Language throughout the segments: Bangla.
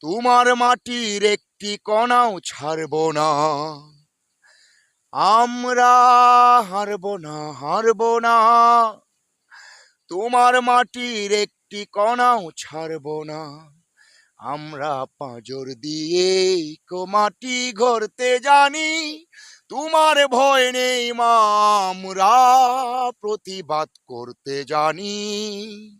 তোমার মাটির একটি কণাও ছাড়ব না। আমরা হারব না হারব না। তোমার মাটির একটি কণাও ছাড়ব না। আমরা পাঁজর দিয়ে মাটি ঘরতে জানি, তোমার ভয় নেই মা, আমরা প্রতিবাদ করতে জানি।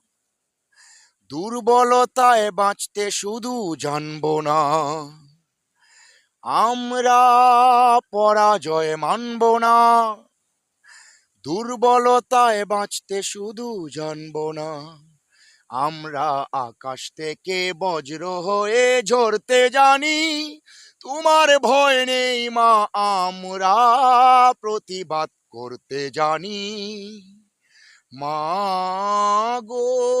দুর্বলতায় বাঁচতে শুধু জানব না। আমরা পরাজয় মানব না। দুর্বলতায় বাঁচতে শুধু জানব না। আমরা আকাশ থেকে বজ্র হয়ে ঝরতে জানি, তোমার ভয় নেই মা, আমরা প্রতিবাদ করতে জানি। মা গো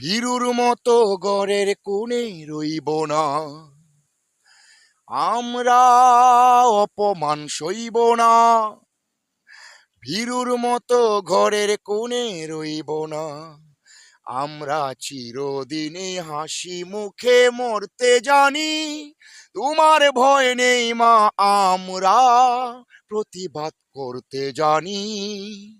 ভীরুর মতো গড়ের কোণে রইব না। আমরা অপমান সইব না। ভীরুর মতো ঘরের কোণে রইব না। আমরা চিরদিনে হাসি মুখে মরতে জানি, তোমার ভয় নেই মা, আমরা প্রতিবাদ করতে জানি।